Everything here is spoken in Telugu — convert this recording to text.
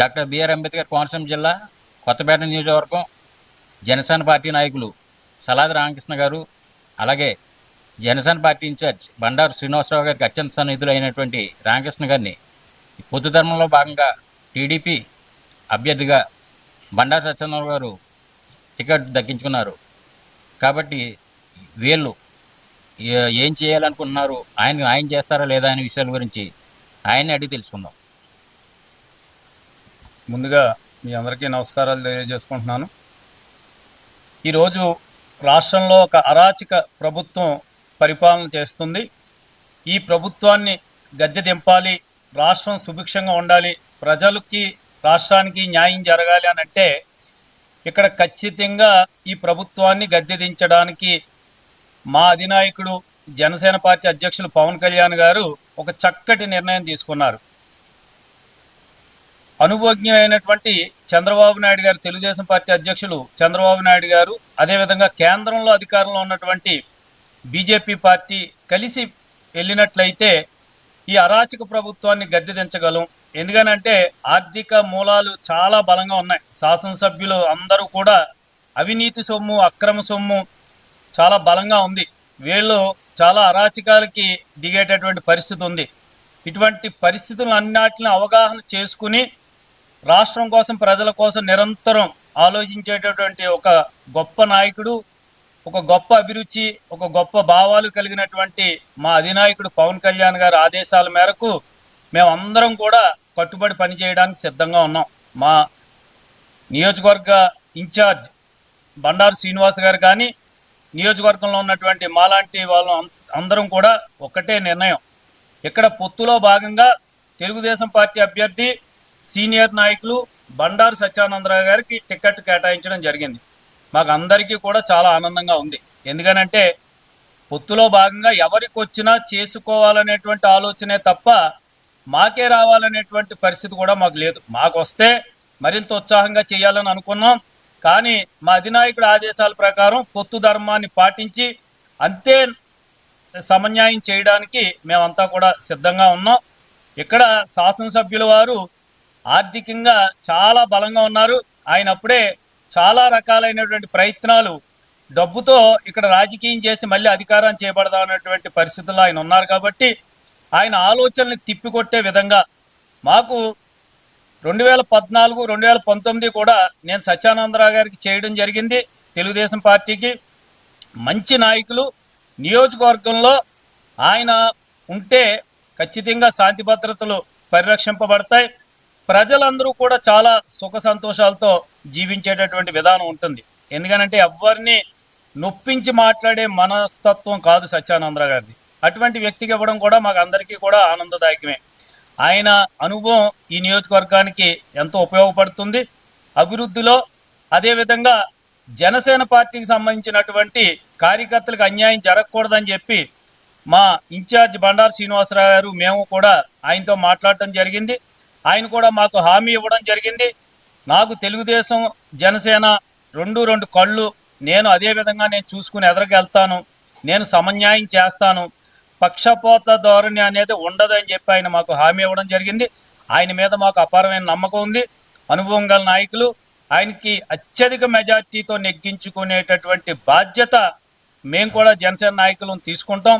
డాక్టర్ బిఆర్ అంబేద్కర్ కోనసీమ జిల్లా కొత్తపేట నియోజకవర్గం జనసేన పార్టీ నాయకులు సలాది రామకృష్ణ గారు అలాగే Janasena party in charge Bandaru Srinivasa Rao గారికి అత్యంత సన్నిధులు అయినటువంటి రామకృష్ణ గారిని పొద్దు ధర్మంలో భాగంగా టీడీపీ అభ్యర్థిగా బండారు సత్యనారాయణ గారు టికెట్ దక్కించుకున్నారు. కాబట్టి వీళ్ళు ఏం చేయాలనుకుంటున్నారు? ఆయన ఆయన చేస్తారా లేదా అనే విషయాల గురించి ఆయన్ని అడిగి తెలుసుకుందాం. ముందుగా మీ అందరికీ నమస్కారాలు తెలియజేసుకుంటున్నాను. ఈరోజు రాష్ట్రంలో ఒక అరాచక ప్రభుత్వం పరిపాలన చేస్తుంది. ఈ ప్రభుత్వాన్ని గద్దె దింపాలి రాష్ట్రం సుభిక్షంగా ఉండాలి ప్రజలకి రాష్ట్రానికి న్యాయం జరగాలి అని అంటే ఇక్కడ ఖచ్చితంగా ఈ ప్రభుత్వాన్ని గద్దె దించడానికి మా అధినాయకుడు జనసేన పార్టీ అధ్యక్షులు పవన్ కళ్యాణ్ గారు ఒక చక్కటి నిర్ణయం తీసుకున్నారు. అనుభవజ్ఞమైనటువంటి చంద్రబాబు నాయుడు గారు తెలుగుదేశం పార్టీ అధ్యక్షులు చంద్రబాబు నాయుడు గారు అదేవిధంగా కేంద్రంలో అధికారంలో ఉన్నటువంటి బీజేపీ పార్టీ కలిసి వెళ్ళినట్లయితే ఈ అరాచక ప్రభుత్వాన్ని గద్దెదించగలం ఎందుకనంటే ఆర్థిక మూలాలు చాలా బలంగా ఉన్నాయి. శాసనసభ్యులు అందరూ కూడా అవినీతి సొమ్ము అక్రమ సొమ్ము చాలా బలంగా ఉంది. వీళ్ళు చాలా అరాచకాలకి దిగేటటువంటి పరిస్థితి ఉంది. ఇటువంటి పరిస్థితులు అన్నిటిని అవగాహన చేసుకుని రాష్ట్రం కోసం ప్రజల కోసం నిరంతరం ఆలోచించేటటువంటి ఒక గొప్ప నాయకుడు ఒక గొప్ప అభిరుచి ఒక గొప్ప భావాలు కలిగినటువంటి మా అధినాయకుడు పవన్ కళ్యాణ్ గారి ఆదేశాల మేరకు మేమందరం కూడా కట్టుబడి పనిచేయడానికి సిద్ధంగా ఉన్నాం. మా నియోజకవర్గ ఇన్ఛార్జ్ బండారు శ్రీనివాస్ గారు కానీ నియోజకవర్గంలో ఉన్నటువంటి మాలాంటి వాళ్ళు అం- అందరం కూడా ఒకటే నిర్ణయం. ఇక్కడ పొత్తులో భాగంగా తెలుగుదేశం పార్టీ అభ్యర్థి సీనియర్ నాయకులు బండారు సత్యానందరావు గారికి టికెట్ కేటాయించడం జరిగింది. మాకు అందరికీ కూడా చాలా ఆనందంగా ఉంది. ఎందుకనంటే పొత్తులో భాగంగా ఎవరికి వచ్చినా చేసుకోవాలనేటువంటి ఆలోచనే తప్ప మాకే రావాలనేటువంటి పరిస్థితి కూడా మాకు లేదు. మాకు వస్తే మరింత ఉత్సాహంగా చేయాలని అనుకున్నాం. కానీ మా అధినాయకుడి ఆదేశాల ప్రకారం పొత్తు ధర్మాన్ని పాటించి అంతే సమన్యాయం చేయడానికి మేమంతా కూడా సిద్ధంగా ఉన్నాం. ఇక్కడ శాసనసభ్యుల వారు ఆర్థికంగా చాలా బలంగా ఉన్నారు. ఆయన అప్పుడే చాలా రకాలైనటువంటి ప్రయత్నాలు డబ్బుతో ఇక్కడ రాజకీయం చేసి మళ్ళీ అధికారం చేపడదాం అనేటువంటి పరిస్థితుల్లో ఆయన ఉన్నారు కాబట్టి ఆయన ఆలోచనల్ని తిప్పికొట్టే విధంగా మాకు రెండు వేల పద్నాలుగు రెండు వేల పంతొమ్మిది కూడా నేను సత్యానందరావు గారికి చేయడం జరిగింది. తెలుగుదేశం పార్టీకి మంచి నాయకులు నియోజకవర్గంలో ఆయన ఉంటే ఖచ్చితంగా శాంతి భద్రతలు పరిరక్షింపబడతాయి. ప్రజలందరూ కూడా చాలా సుఖ సంతోషాలతో జీవించేటటువంటి విధానం ఉంటుంది. ఎందుకనంటే ఎవరిని నొప్పించి మాట్లాడే మనస్తత్వం కాదు సత్యానంద్ర గారిది. అటువంటి వ్యక్తికి ఇవ్వడం కూడా మాకు అందరికీ కూడా ఆనందదాయకమే. ఆయన అనుభవం ఈ నియోజకవర్గానికి ఎంతో ఉపయోగపడుతుంది. అభివృద్ధిలో అదేవిధంగా జనసేన పార్టీకి సంబంధించినటువంటి కార్యకర్తలకు అన్యాయం జరగకూడదని చెప్పి మా ఇన్ఛార్జ్ బండారు శ్రీనివాసరావు గారు మేము కూడా ఆయనతో మాట్లాడటం జరిగింది. ఆయన కూడా మాకు హామీ ఇవ్వడం జరిగింది. నాకు తెలుగుదేశం జనసేన రెండు రెండు కళ్ళు. నేను అదే విధంగా నేను చూసుకుని ఎదరకెళ్తాను నేను సమన్యాయం చేస్తాను. పక్షపోత ధోరణి అనేది ఉండదని చెప్పి ఆయన మాకు హామీ ఇవ్వడం జరిగింది. ఆయన మీద మాకు అపారమైన నమ్మకం ఉంది. అనుభవం గల నాయకులు ఆయనకి అత్యధిక మెజార్టీతో నెగ్గించుకునేటటువంటి బాధ్యత మేము కూడా జనసేన నాయకులను తీసుకుంటాం.